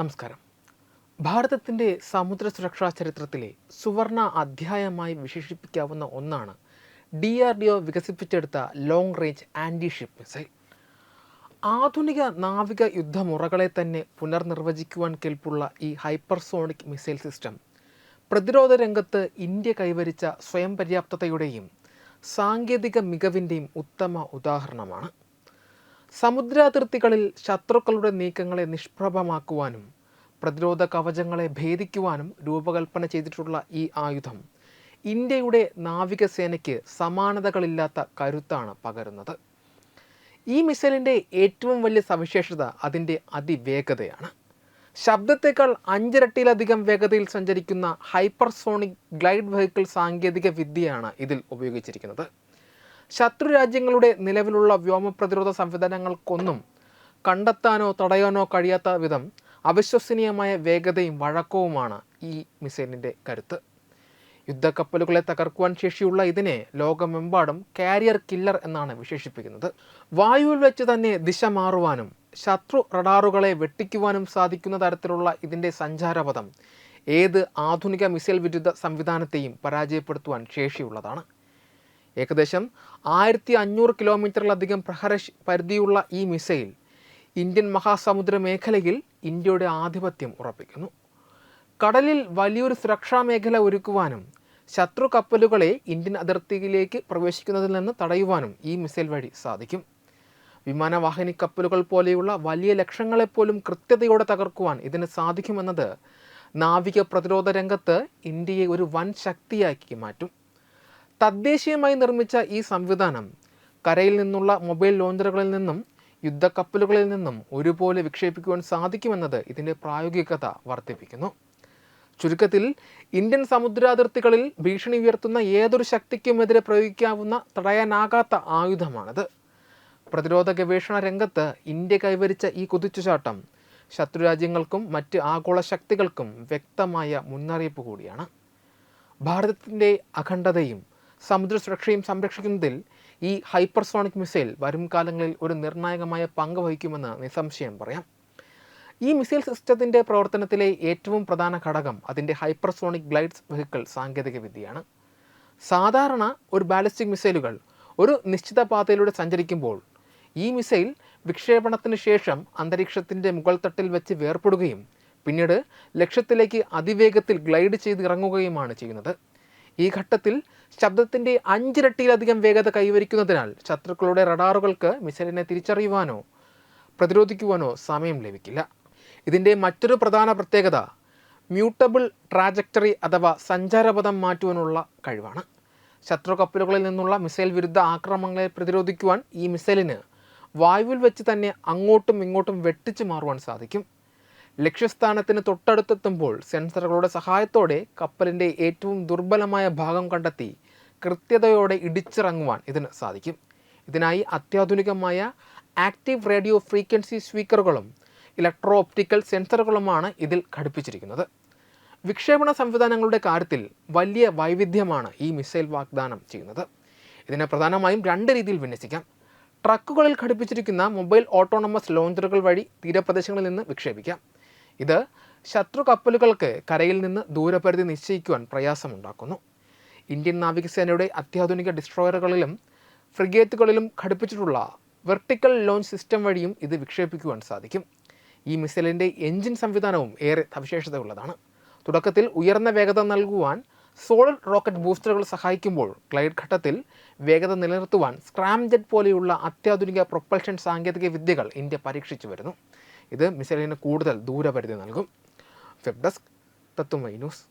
നമസ്കാരം. ഭാരതത്തിന്റെ സമുദ്ര സുരക്ഷാ ചരിത്രത്തിലെ സുവർണ അധ്യായമായി വിശേഷിപ്പിക്കാവുന്ന ഒന്നാണ് ഡി ആർ ഡി ഒ വികസിപ്പിച്ചെടുത്ത long range anti ship missile ആധുനിക നാവിക യുദ്ധമുറകളെ തന്നെ പുനർനിർവചിക്കുവാൻ കേൾപ്പുള്ള ഈ ഹൈപ്പർസോണിക് മിസൈൽ സിസ്റ്റം പ്രതിരോധ രംഗത്ത് ഇന്ത്യ കൈവരിച്ച സ്വയം പര്യാപ്തതയുടെയും സാങ്കേതിക മികവിന്റെയും ഉത്തമ ഉദാഹരണമാണ്. സമുദ്രാതിർത്തികളിൽ ശത്രുക്കളുടെ നീക്കങ്ങളെ നിഷ്പ്രഭമാക്കുവാനും പ്രതിരോധ കവചങ്ങളെ ഭേദിക്കുവാനും രൂപകൽപ്പന ചെയ്തിട്ടുള്ള ഈ ആയുധം ഇന്ത്യയുടെ നാവികസേനയ്ക്ക് സമാനതകളില്ലാത്ത കരുത്താണ് പകരുന്നത്. ഈ മിസൈലിന്റെ ഏറ്റവും വലിയ സവിശേഷത അതിന്റെ അതിവേഗതയാണ്. ശബ്ദത്തേക്കാൾ അഞ്ചിരട്ടിയിലധികം വേഗതയിൽ സഞ്ചരിക്കുന്ന ഹൈപ്പർസോണിക് ഗ്ലൈഡ് വെഹിക്കിൾ സാങ്കേതിക വിദ്യയാണ് ഇതിൽ ഉപയോഗിച്ചിരിക്കുന്നത്. ശത്രു രാജ്യങ്ങളുടെ നിലവിലുള്ള വ്യോമ പ്രതിരോധ സംവിധാനങ്ങൾക്കൊന്നും കണ്ടെത്താനോ തടയാനോ കഴിയാത്ത വിധം അവിശ്വസനീയമായ വേഗതയും വഴക്കവുമാണ് ഈ മിസൈലിന്റെ കരുത്ത്. യുദ്ധക്കപ്പലുകളെ തകർക്കുവാൻ ശേഷിയുള്ള ഇതിനെ ലോകമെമ്പാടും കാരിയർ കില്ലർ എന്നാണ് വിശേഷിപ്പിക്കുന്നത്. വായുവിൽ വെച്ച് തന്നെ ദിശ മാറുവാനും ശത്രു റഡാറുകളെ വെട്ടിക്കുവാനും സാധിക്കുന്ന തരത്തിലുള്ള ഇതിന്റെ സഞ്ചാരപഥം ഏത് ആധുനിക മിസൈൽ വിരുദ്ധ സംവിധാനത്തെയും പരാജയപ്പെടുത്തുവാൻ ശേഷിയുള്ളതാണ്. ഏകദേശം ആയിരത്തി അഞ്ഞൂറ് കിലോമീറ്ററിലധികം പ്രഹര പരിധിയുള്ള ഈ മിസൈൽ ഇന്ത്യൻ മഹാസമുദ്ര മേഖലയിൽ ഇന്ത്യയുടെ ആധിപത്യം ഉറപ്പിക്കുന്നു. കടലിൽ വലിയൊരു സുരക്ഷാ മേഖല ഒരുക്കുവാനും ശത്രു കപ്പലുകളെ ഇന്ത്യൻ അതിർത്തിയിലേക്ക് പ്രവേശിക്കുന്നതിൽ നിന്ന് തടയുവാനും ഈ മിസൈൽ വഴി സാധിക്കും. വിമാനവാഹിനി കപ്പലുകൾ പോലെയുള്ള വലിയ ലക്ഷ്യങ്ങളെപ്പോലും കൃത്യതയോടെ തകർക്കുവാൻ ഇതിന് സാധിക്കുമെന്നത് നാവിക പ്രതിരോധ രംഗത്ത് ഇന്ത്യയെ ഒരു വൻ ശക്തിയാക്കി മാറ്റും. തദ്ദേശീയമായി നിർമ്മിച്ച ഈ സംവിധാനം കരയിൽ നിന്നുള്ള മൊബൈൽ ലോഞ്ചറുകളിൽ നിന്നും യുദ്ധക്കപ്പലുകളിൽ നിന്നും ഒരുപോലെ വിക്ഷേപിക്കുവാൻ സാധിക്കുമെന്നത് ഇതിന്റെ പ്രായോഗികത വർദ്ധിപ്പിക്കുന്നു. ചുരുക്കത്തിൽ ഇന്ത്യൻ സമുദ്രാതിർത്തികളിൽ ഭീഷണി ഉയർത്തുന്ന ഏതൊരു ശക്തിക്കുമെതിരെ പ്രയോഗിക്കാവുന്ന തടയാനാകാത്ത ആയുധമാണിത്. പ്രതിരോധ ഗവേഷണ രംഗത്ത് ഇന്ത്യ കൈവരിച്ച ഈ കുതിച്ചുചാട്ടം ശത്രുരാജ്യങ്ങൾക്കും മറ്റ് ആഗോള ശക്തികൾക്കും വ്യക്തമായ മുന്നറിയിപ്പ് കൂടിയാണ്. ഭാരതത്തിന്റെ അഖണ്ഡതയും സമുദ്ര സുരക്ഷയും സംരക്ഷിക്കുന്നതിൽ ഈ ഹൈപ്പർസോണിക് മിസൈൽ വരും കാലങ്ങളിൽ ഒരു നിർണായകമായ പങ്ക് വഹിക്കുമെന്ന് നിസ്സംശയം പറയാം. ഈ മിസൈൽ സിസ്റ്റത്തിന്റെ പ്രവർത്തനത്തിലെ ഏറ്റവും പ്രധാന ഘടകം അതിന്റെ ഹൈപ്പർസോണിക് ഗ്ലൈഡ്സ് വെഹിക്കിൾ സാങ്കേതികവിദ്യയാണ്. സാധാരണ ഒരു ബാലിസ്റ്റിക് മിസൈലുകൾ ഒരു നിശ്ചിത പാതയിലൂടെ സഞ്ചരിക്കുമ്പോൾ ഈ മിസൈൽ വിക്ഷേപണത്തിന് ശേഷം അന്തരീക്ഷത്തിന്റെ മുകൾ തട്ടിൽ വെച്ച് വേർപെടുകയും പിന്നീട് ലക്ഷ്യത്തിലേക്ക് അതിവേഗത്തിൽ ഗ്ലൈഡ് ചെയ്ത് ഇറങ്ങുകയുമാണ് ചെയ്യുന്നത്. ഈ ഘട്ടത്തിൽ ശബ്ദത്തിന്റെ അഞ്ചിരട്ടിയിലധികം വേഗത കൈവരിക്കുന്നതിനാൽ ശത്രുക്കളുടെ റഡാറുകൾക്ക് മിസൈലിനെ തിരിച്ചറിയുവാനോ പ്രതിരോധിക്കുവാനോ സമയം ലഭിക്കില്ല. ഇതിന്റെ മറ്റൊരു പ്രധാന പ്രത്യേകത മ്യൂട്ടബിൾ ട്രാജക്ടറി അഥവാ സഞ്ചാരപഥം മാറ്റുവാനുള്ള കഴിവാണ്. ശത്രു കപ്പലുകളിൽ നിന്നുള്ള മിസൈൽ വിരുദ്ധ ആക്രമണങ്ങളെ പ്രതിരോധിക്കുവാൻ ഈ മിസൈലിന് വായുവിൽ വെച്ച് തന്നെ അങ്ങോട്ടും ഇങ്ങോട്ടും വെട്ടിച്ചു മാറുവാൻ സാധിക്കും. ലക്ഷ്യസ്ഥാനത്തിന് തൊട്ടടുത്തെത്തുമ്പോൾ സെൻസറുകളുടെ സഹായത്തോടെ കപ്പലിന്റെ ഏറ്റവും ദുർബലമായ ഭാഗം കണ്ടെത്തി കൃത്യതയോടെ ഇടിച്ചിറങ്ങുവാൻ ഇതിന് സാധിക്കും. ഇതിനായി അത്യാധുനികമായ ആക്റ്റീവ് റേഡിയോ ഫ്രീക്വൻസി സ്പീക്കറുകളും ഇലക്ട്രോ ഓപ്റ്റിക്കൽ സെൻസറുകളുമാണ് ഇതിൽ ഘടിപ്പിച്ചിരിക്കുന്നത്. വിക്ഷേപണ സംവിധാനങ്ങളുടെ കാര്യത്തിൽ വലിയ വൈവിധ്യമാണ് ഈ മിസൈൽ വാഗ്ദാനം ചെയ്യുന്നത്. ഇതിനെ പ്രധാനമായും രണ്ട് രീതിയിൽ വിന്യസിക്കാം. ട്രക്കുകളിൽ ഘടിപ്പിച്ചിരിക്കുന്ന മൊബൈൽ ഓട്ടോണമസ് ലോഞ്ചറുകൾ വഴി തീരപ്രദേശങ്ങളിൽ നിന്ന് വിക്ഷേപിക്കാം. ഇത് ശത്രു കപ്പലുകൾക്ക് കരയിൽ നിന്ന് ദൂരപരിധി നിശ്ചയിക്കുവാൻ പ്രയാസമുണ്ടാക്കുന്നു. ഇന്ത്യൻ നാവികസേനയുടെ അത്യാധുനിക ഡിസ്ട്രോയറുകളിലും ഫ്രിഗേറ്റുകളിലും ഘടിപ്പിച്ചിട്ടുള്ള വെർട്ടിക്കൽ ലോഞ്ച് സിസ്റ്റം വഴിയും ഇത് വിക്ഷേപിക്കുവാൻ സാധിക്കും. ഈ മിസൈലിന്റെ എഞ്ചിൻ സംവിധാനവും ഏറെ സവിശേഷതയുള്ളതാണ്. തുടക്കത്തിൽ ഉയർന്ന വേഗത നൽകുവാൻ സോളിഡ് റോക്കറ്റ് ബൂസ്റ്ററുകൾ സഹായിക്കുമ്പോൾ ഗ്ലൈഡ് ഘട്ടത്തിൽ വേഗത നിലനിർത്തുവാൻ സ്ക്രാം ജെറ്റ് പോലെയുള്ള അത്യാധുനിക പ്രൊപ്പൽഷൻ സാങ്കേതിക വിദ്യകൾ ഇന്ത്യ പരീക്ഷിച്ചു വരുന്നു. ഇത് മിസൈലിന് കൂടുതൽ ദൂരപരിധി നൽകും. ഫെബ്ഡസ്ക് ഡെസ്ക് തത്തുമൈ ന്യൂസ്